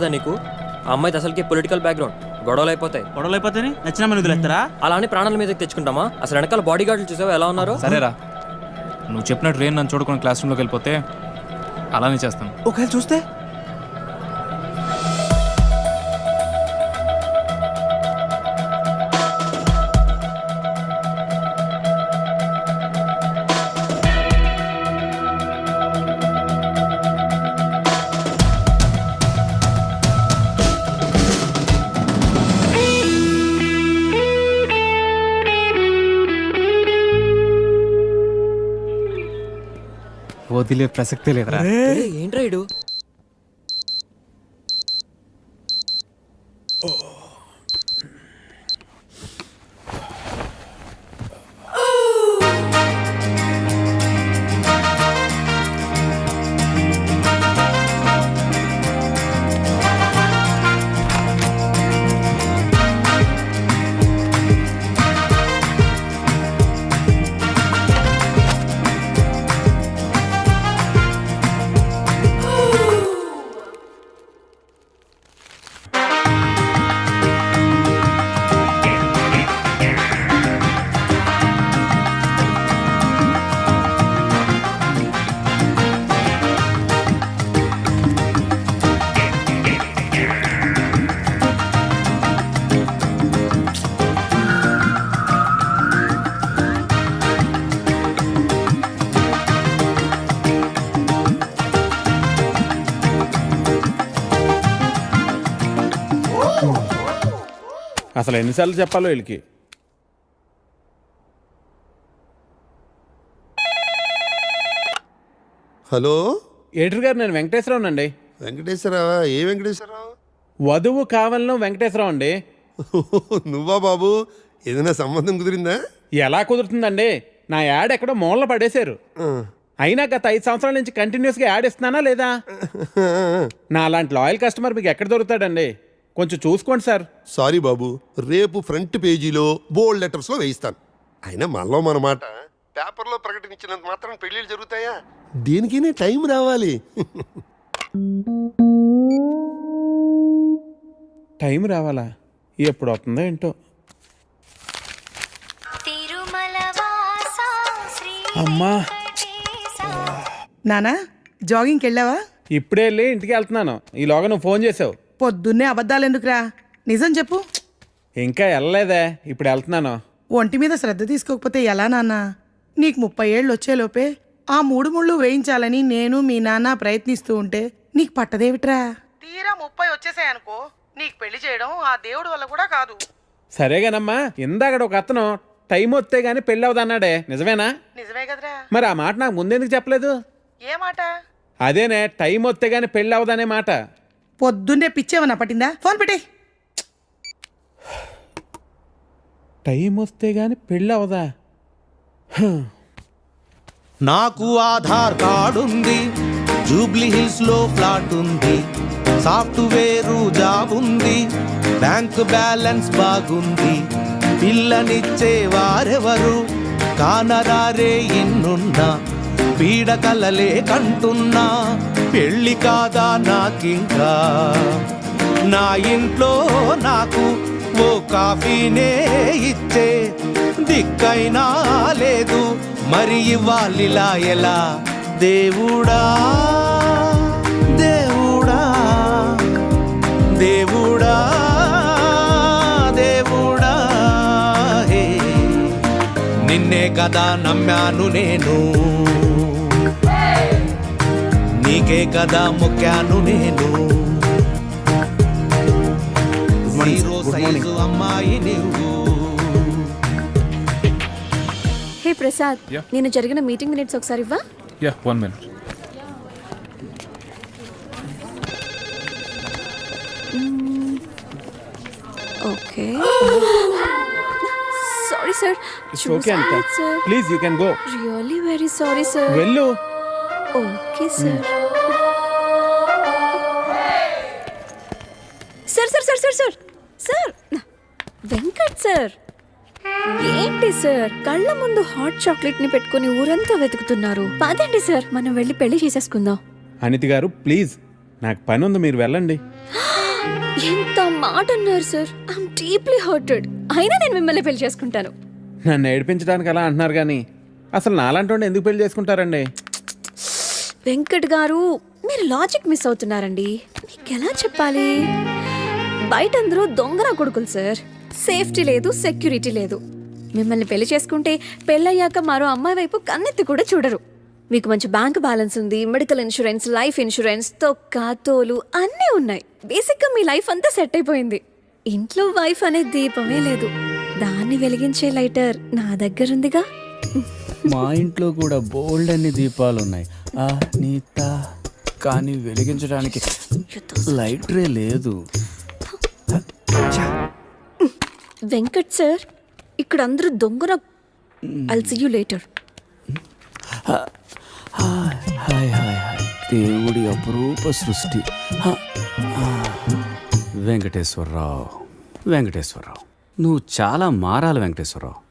దొరకలేదా నీకు? ఆ అమ్మాయిది అసలుకి పొలిటికల్ బ్యాక్గ్రౌండ్ గొడవలు అయిపోతాయి. గొడవలు అయిపోతేనే నచ్చిన మన వదిలేస్తారా? అలా అని ప్రాణాల మీదకి తెచ్చుకుంటామా? అసలు వెనకాల బాడీ గార్డులు చూసావా? ఎలా ఉన్నారు? సరేరా. నువ్వు చెప్పినట్టు రేన్ నన్ను చూడుకుని క్లాస్ రూమ్లోకి వెళ్ళిపోతే అలానే చేస్తాను. ఒకవేళ చూస్తే? వదిలే ప్రసక్తే లేదురా. అసలు ఎన్నిసార్లు చెప్పాలో వీళ్ళకి? హలో? ఏటర్ గారు నేను వెంకటేశ్వరరావు అండి. వెంకటేశ్వరరావా? ఏ వెంకటేశ్వరరావు? వధువు కావాలను వెంకటేశ్వరరావు అండి. నువ్వా బాబు? ఏదైనా సంబంధం కుదిరిందా? ఎలా కుదురుతుందండి? నా యాడ్ ఎక్కడో మూలన పడేశారు. అయినా గత ఐదు సంవత్సరాల నుంచి కంటిన్యూస్గా యాడ్ ఇస్తున్నానా లేదా? నా అలాంటి లాయల్ కస్టమర్ మీకు ఎక్కడ దొరుకుతాడండి? కొంచెం చూసుకోండి సార్. సారీ బాబు రేపు ఫ్రంట్ పేజీలో బోల్డ్ లెటర్స్లో వేయిస్తాను. అయినా మనలో మన మాట పేపర్లో ప్రకటించినంత మాత్రం పెళ్ళిళ్ళు జరుగుతాయా? దేనికైనా టైం రావాలి. టైం రావాలా? ఎప్పుడు వస్తుందో ఏంటో. తిరుమల వాస శ్రీ అమ్మా. నానా జాగింగ్కి వెళ్ళావా? ఇప్పుడే వెళ్ళి ఇంటికి వెళ్తున్నాను. ఈలోగా నువ్వు ఫోన్ చేసావు. పొద్దున్నే అబద్ధాలు ఎందుకురా నిజం చెప్పు. ఇంకా వెళ్ళలేదే ఇప్పుడు వెళ్తున్నాను. ఒంటి మీద శ్రద్ధ తీసుకోకపోతే ఎలా నాన్న? నీకు ముప్పై ఏళ్ళు వచ్చేలోపే ఆ మూడు ముళ్ళు వేయించాలని నేను మీ నాన్న ప్రయత్నిస్తూ ఉంటే నీకు పట్టదేవిట్రా? తీరా ముప్పై వచ్చేసాయనుకో నీకు పెళ్ళి చేయడం ఆ దేవుడి వల్ల కూడా కాదు. సరేగానమ్మా ఇందాకడ ఒక అతను టైం వస్తే గానీ పెళ్ళి అవదన్నాడే నిజమేనా? నిజమే కదరా. మరి ఆ మాట నాకు ముందెందుకు చెప్పలేదు? ఏ మాట? అదేనే టైం వస్తే గానీ పెళ్ళి అవదనే మాట. పొద్దున్నే పిచ్చేమన్నా పట్టిందా? ఫోన్ పెట్టే టైం వస్తే గానీ పెళ్ళి అవదా నాకు ఆధార్ కార్డ్ ఉంది జూబ్లీ హిల్స్లో ఫ్లాట్ ఉంది సాఫ్ట్వేర్ జాబ్ ఉంది బ్యాంక్ బ్యాలెన్స్ బాగుంది పిల్లనిచ్చే వారెవరు? కానరారే ఎన్నున్నా పీడ కలలే కంటున్నా పెళ్ళి కాదా నాకింకా? నా ఇంట్లో నాకు ఓ కాఫీనే ఇచ్చే దిక్కైనా లేదు. మరి ఇవ్వాలిలా ఎలా? దేవుడా దేవుడా దేవుడా దేవుడా హే. నిన్నే కదా నమ్మాను నేను. నీకే కదా మొక్కాను నేను. జీరో సైజు అమ్మాయి నువ్వు హే ప్రసాద్ Yeah. నేను జరిగిన మీటింగ్ మినిట్స్ ఒకసారి ఇవ్వా? Ya one minute okay sorry sir it's okay అంత sir please you can go really very sorry sir వెళ్ళు. Okay sir. Sir sir sir sir sir. Sir Venkat sir. ఏంటి sir? కళ్ళ ముందు hot చాక్లెట్ని పెట్టుకుని ఊరంతా వెతుకుతున్నారు. పదండి సార్. మనం వెళ్ళి పెళ్ళి చేసేసుకుందాం. అనితి గారు ప్లీజ్. నాకు పని ఉంది మీరు వెళ్ళండి. ఎంత మాట అన్నారు సార్. ఐఎమ్ డీప్లీ హర్టెడ్ అయినా నేను మిమ్మల్ని పెళ్ళి చేసుకుంటాను. నన్ను ఏడిపించడానికి అలా అంటున్నారు కానీ అసలు నాలాంటి ఎందుకు పెళ్ళి చేసుకుంటారండి? వెంకట్ గారు మీరు లాజిక్ మిస్ అవుతున్నారండి. మీకు ఎలా చెప్పాలి? బయట అందరూ దొంగన కొడుకులు సార్. సేఫ్టీ లేదు సెక్యూరిటీ లేదు. మిమ్మల్ని పెళ్ళి చేసుకుంటే పెళ్ళయ్యాక మరో అమ్మాయి వైపు కన్నెత్తి కూడా చూడరు. మీకు మంచి బ్యాంక్ బ్యాలెన్స్ ఉంది మెడికల్ ఇన్సూరెన్స్ లైఫ్ ఇన్సూరెన్స్ తొక్క తోలు అన్నీ ఉన్నాయి. బేసిక్గా మీ లైఫ్ అంతా సెట్ అయిపోయింది. ఇంట్లో వైఫ్ అనే దీపమే లేదు. దాన్ని వెలిగించే లైటర్ నా దగ్గరుందిగా. మా ఇంట్లో కూడా బోల్డ్ అన్ని దీపాలు ఉన్నాయి. ఆ నీత. కానీ వెలిగించడానికి లైటరే లేదు. వెంకట్ సార్ ఇక్కడ అందరూ దొంగన I'll see you later hi hi దేవుడి అపురూప సృష్టి. వెంకటేశ్వరరావు వెంకటేశ్వరరావు. నువ్వు చాలా మారాలి వెంకటేశ్వరరావు.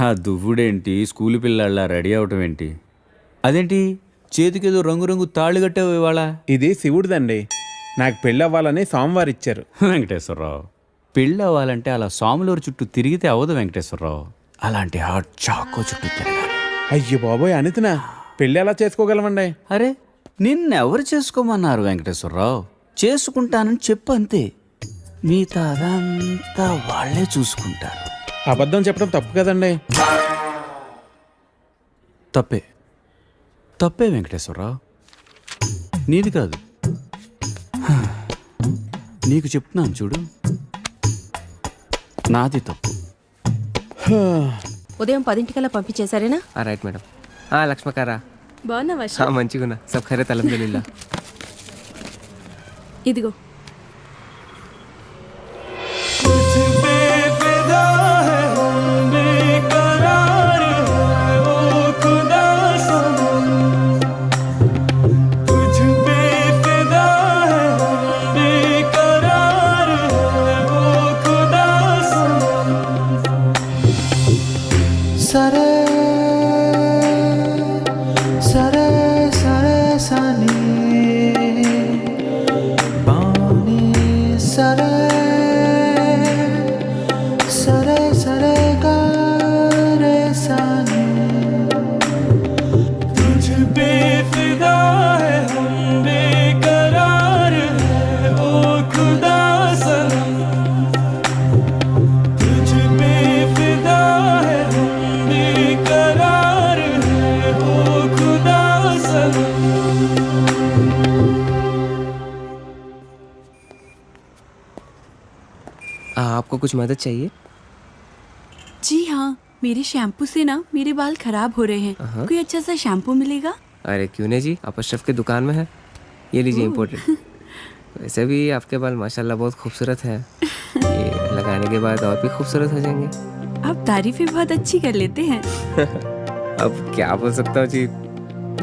ఆ దువ్వుడేంటి? స్కూల్ పిల్లల్లా రెడీ అవటం ఏంటి? అదేంటి? చేతికేదో రంగురంగు తాళ్ళు కట్టావు ఇవాళ. ఇది శివుడిదండి. నాకు పెళ్ళి అవ్వాలని సోమవారం ఇచ్చారు వెంకటేశ్వరరావు. పెళ్ళి అవ్వాలంటే అలా సాములూరు చుట్టూ తిరిగితే అవ్వదు వెంకటేశ్వరరావు. అలాంటి హాట్ చాకో చుట్టూ తిరగాలి. అయ్యో బాబోయ్ అనితినా? పెళ్ళి ఎలా చేసుకోగలమండి? అరే నిన్నెవరు చేసుకోమన్నారు వెంకటేశ్వరరావు? చేసుకుంటానని చెప్పు అంతే మిగతా అదంతా వాళ్ళే చూసుకుంటారు. అబద్ధం చెప్పడం తప్పు కదండి. తప్పే. తప్పే వెంకటేశ్వరరావు. నీది కాదు. నీకు చెప్తున్నాను చూడు. నాది తప్పు. ఉదయం పదింటికల్లా పంపించేశారేనా? Right madam. లక్ష్మకారా. బాగున్నావా మంచిగున్నా. సబ్ ఖైరత్ అల్హమ్దులిల్లా ఇదిగో. कुछ मदद चाहिए? जी हाँ मेरे शैम्पू से ना मेरे बाल खराब हो रहे हैं। कोई अच्छा सा शैम्पू मिलेगा? अरे क्यों नहीं जी? आप अशरफ की दुकान में है। ये लीजिए इम्पोर्टेड। वैसे भी आपके बाल माशाल्लाह बहुत खूबसूरत है। ये लगाने के बाद और भी खूबसूरत हो जाएँगे। आप तारीफें बहुत अच्छी कर लेते हैं। अब क्या बोल सकता हूँ जी?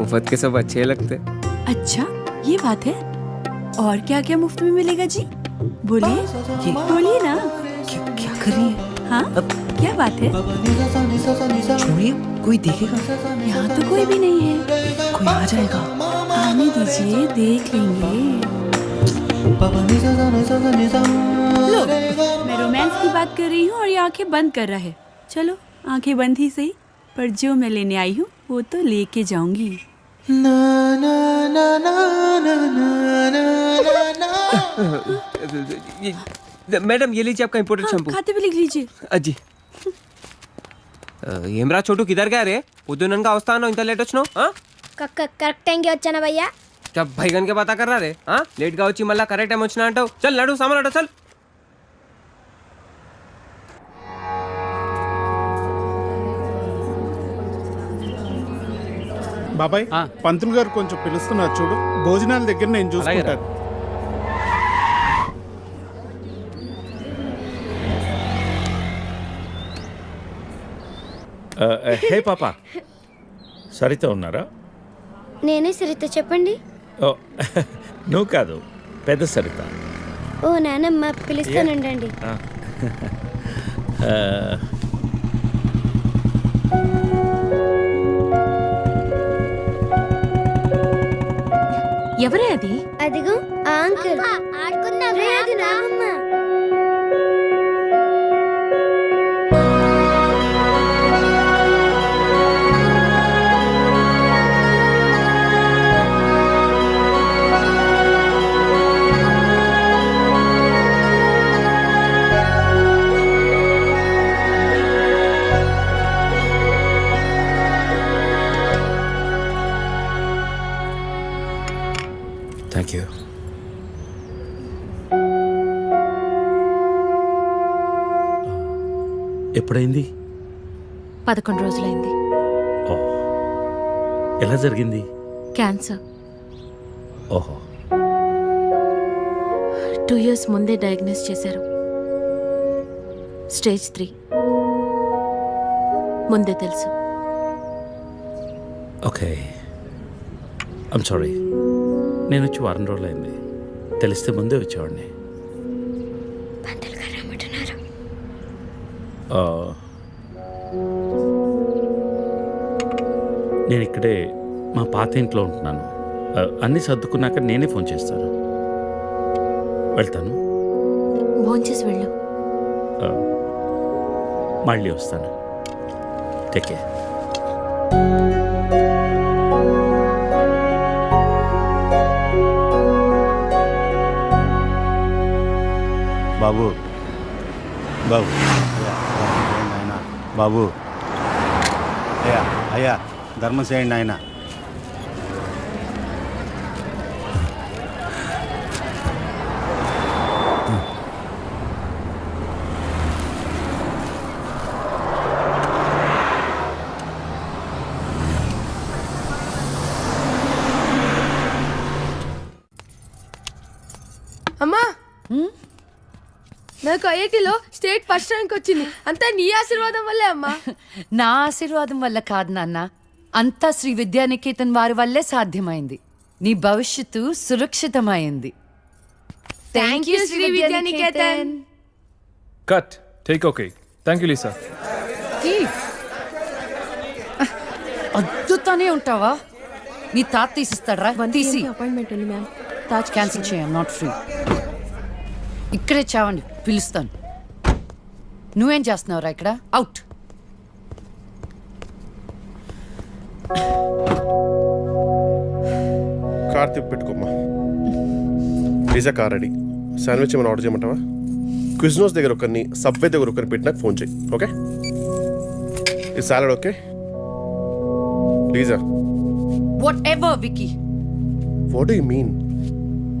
मुफ़्त के सब अच्छे लगते। अच्छा ये बात है। और क्या क्या मुफ़्त में मिलेगा जी? बोलिए। बोलिए ना। क्या, क्या कर रही है हाँ क्या बात है छोड़िए कोई देखेगा यहाँ तो कोई भी नहीं है कोई आ जाएगा आने दीजिए देख लेंगे लो मैं रोमांस की बात कर रही हूँ और ये आँखें बंद कर रहा है चलो आँखें बंद ही सही पर जो मैं लेने आई हूँ वो तो लेके जाऊँगी मैडम ये लीजिए आपका इम्पोर्टेड हाँ, शैम्पू खाते भी लिख लीजिए అజ్జి ఏమ్రా చోటు కిదర్ గా రే పొద్దుననగా వస్తాను ఇంత లేట్ వచ్చినావు ఆ? కరెక్ట్ టైంకి వచ్చానా భయ్యా क्या भैगन के पता कर रहा रे हाँ लेट గా వచ్చి మళ్ళా కరెక్ట్ టైం వచ్చినా అంటావు చల్ నడు సామాన్ అటో చల్ బాబాయ్ పంతులు గారు కొంచెం పిలుస్తున్నారు చూడు భోజనాల దగ్గర నేను చూసుకుంటాను హే పాప. సరిత ఉన్నారా? నేనే సరిత చెప్పండి. ఓ నువ్వు కాదు పెద్ద సరిత. ఓ నానమ్మ. ఆ, ఎవరే అది? థ్యాంక్ యూ ఎప్పుడైంది? పదకొండు రోజులైంది. ఓ ఎలా జరిగింది? క్యాన్సర్. ఓహో. టూ ఇయర్స్ ముందే డయాగ్నోస్ చేశారు. Stage three. ముందే తెలుసు. ఓకే. ఐమ్ సారీ నేను వచ్చి వారం రోజులైంది. తెలిస్తే ముందే వచ్చేవాడిని. నేను ఇక్కడే మా పాత ఇంట్లో ఉంటున్నాను. అన్నీ సర్దుకున్నాక నేనే ఫోన్ చేస్తాను. వెళ్తాను? భోంచేసి వెళ్ళు. ఆ, మళ్ళీ వస్తాను. Take care. బాబు. బాబు. ఆయన బాబు. అయ్యా అయ్యా ధర్మం చేయండి ఆయన అమ్మా నాకు ఐఐటిలో స్టేట్ ఫస్ట్ ర్యాంక్ వచ్చింది. అంతా నీ ఆశీర్వాదం వల్లే అమ్మా. నా ఆశీర్వాదం వల్ల కాదు నాన్న. అంతా శ్రీ విద్యానికేతన్ వారి వల్లే సాధ్యమైంది. నీ భవిష్యత్తు సురక్షితమైంది. Thank you Sri Vidyanikethan. Cut take okay thank you Lisa అద్దుతానే ఉంటావా? నీ తాత తీసిస్తాడరా? తీసి. అపాయింట్మెంట్ ఉంది మ్యామ్ తాజ్ క్యాన్సిల్ చేయం నాట్ ఫ్రీ ఇక్కడే చావండి పిలుస్తాను. నువ్వేం చేస్తున్నావురా ఇక్కడ? అవుట్ కార్ తిప్పి పెట్టుకోమ్మా. Pizza car ready. శాండ్విచ్ ఏమైనా ఆర్డర్ చేయమంటావా? క్విజ్నోస్ దగ్గర ఒకరిని సబ్వే దగ్గర ఒకరిని పెట్టి నాకు ఫోన్ చేయి ఓకే? ఈ salad okay? ప్లీజా whatever Vicky what you mean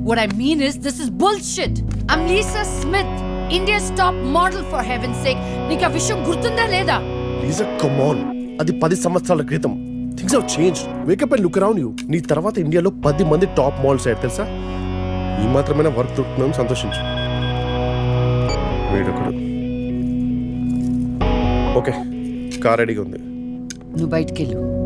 What I mean is, this is bullshit. I'm Lisa Smith. India top model for heaven sake. నీకు ఆ విషయం గుర్తుందా లేదా? లీజా కమాన్ అది పది సంవత్సరాల క్రితం. Things have change wake up and look around you నీ తర్వాత ఇండియాలో పది మంది టాప్ మాల్స్ అయ్యారు తెలుసా? ఈ మాత్రమైన వర్క్ దొరుకుతున్నాం సంతోషించు. వేడొకడు. ఓకే కార్ రెడీగా ఉంది. నువ్వు బయటికెళ్ళు. Hi,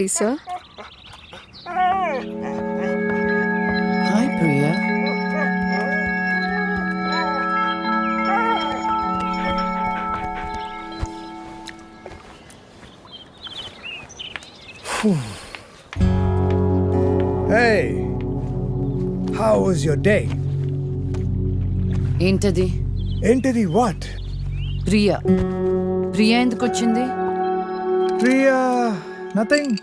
Lisa Hi, Priya. Hey, how was your day? ఏంటది? ఏంటిది వాట్ ప్రియా. ప్రియా ఎందుకు వచ్చింది Priya nothing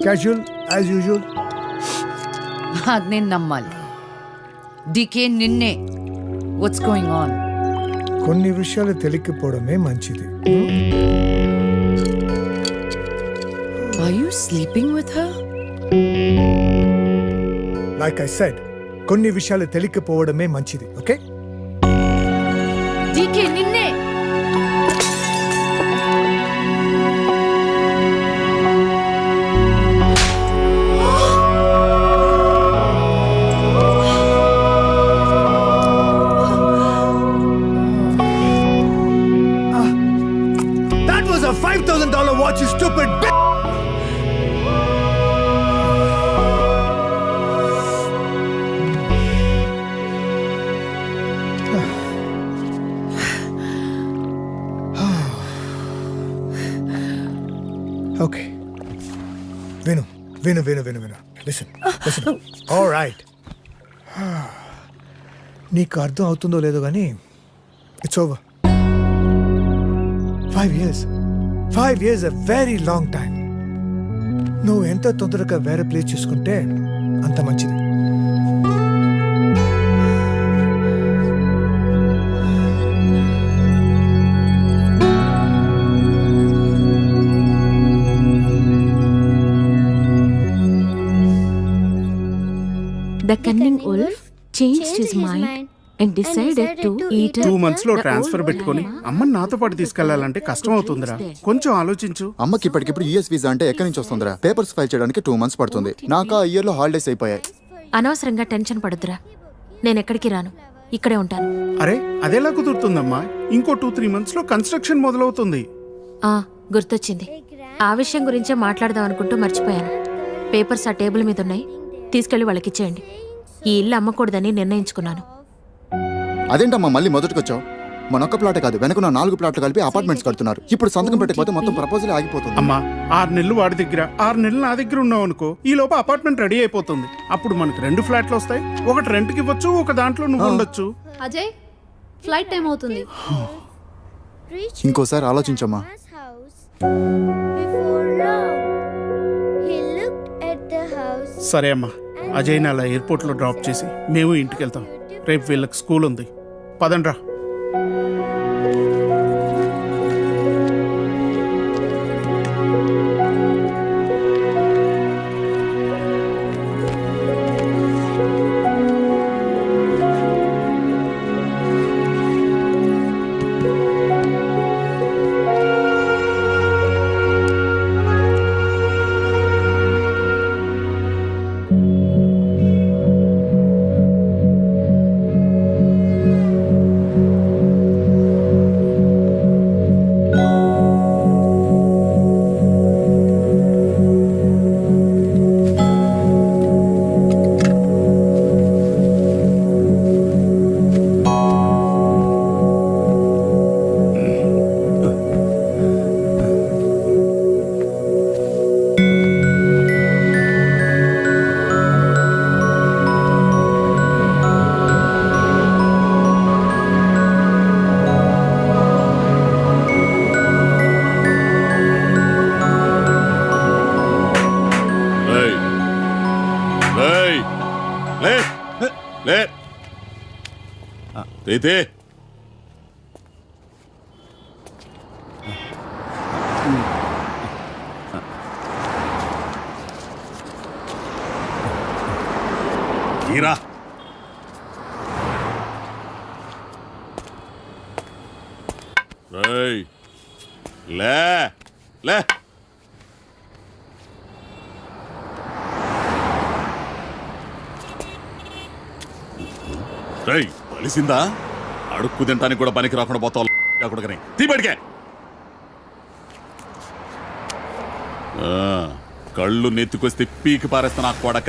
casual as usual అది నేను నమ్మాలి డికే నిన్నే వాట్స్ గోయింగ్ ఆన్ కొన్ని విషయాలు తెలియకపోవడమే మంచిది. Are you sleeping with her like I said కొన్ని విషయాలు తెలియకపోవడమే మంచిది ఓకే డికే నిన్నే నీకు అర్థం అవుతుందో లేదో కానీ it's over five years five years a very long time నువ్వు ఎంత తొందరగా వేరే ప్లేస్ చూసుకుంటే అంత మంచిది. The cunning wolf changed his mind. Decided to eat two మంత్స్లో ట్రాన్స్ఫర్ పెట్టుకొని అమ్మని నాతో పాటు తీసుకెళ్ళాలంటే కష్టం అవుతుందిరా. కొంచెం ఆలోచించు. అమ్మకి ఇప్పటికిప్పుడు యూఎస్ వీసా అంటే ఎక్కడి నుంచి వస్తుందిరా? పేపర్స్ ఫైల్ చేయడానికి టూ మంత్స్ పడుతుంది. నాకు ఆ ఇయర్లో హాలిడేస్ అయిపోయాయి. అనవసరంగా టెన్షన్ పడొద్దురా. నేను ఎక్కడికి రాను. ఇక్కడే ఉంటాను. అరే అదెలా కుదురుతుందమ్మా? ఇంకో టూ త్రీ మంత్స్లో కన్స్ట్రక్షన్ మొదలవుతుంది. ఆ గుర్తొచ్చింది. ఆ విషయం గురించే మాట్లాడదాం అనుకుంటూ మర్చిపోయాను. పేపర్స్ ఆ టేబుల్ మీద ఉన్నాయి తీసుకెళ్ళి వాళ్ళకి ఇచ్చేయండి ఈ ఇల్లు అమ్మకూడదని నిర్ణయించుకున్నాను. అదేంటమ్మా మళ్ళీ మొదటికొచ్చావు? మన ఒక్క ప్లాట్ కాదు వెనక నాలుగు ప్లాట్లు కలిపి అపార్ట్మెంట్స్ కడుతున్నారు. ఇప్పుడు సంతకం పెట్టకపోతే మొత్తం ప్రపోజల్ ఆగిపోతుంది. అమ్మా ఆరు నెలలు వాడి దగ్గర ఆరు నెలలు నా దగ్గర ఉన్నావు అనుకో ఈ లోపు అపార్ట్మెంట్ రెడీ అయిపోతుంది. అప్పుడు మనకి రెండు ఫ్లాట్లు వస్తాయి ఒకటి రెంట్కి ఇవ్వచ్చు ఒక దాంట్లో నువ్వు ఉండొచ్చు. అజయ్ ఫ్లైట్ టైం అవుతుంది. ఇంకోసారి ఆలోచించమ్మా. సరే అమ్మా అజయ్ అలా ఎయిర్పోర్ట్లో డ్రాప్ చేసి మేము ఇంటికి వెళ్తాం రేపు వీళ్ళకి స్కూల్ ఉంది. పదండ్రా. 啊。对对。తెలిసిందా అడుక్కు తినడానికి కూడా పనికి రాకుండా పోతావు కొడుకని. తీబడికే కళ్ళు నెత్తుకొస్తే పీకి పారేస్తా నాకు కొడకని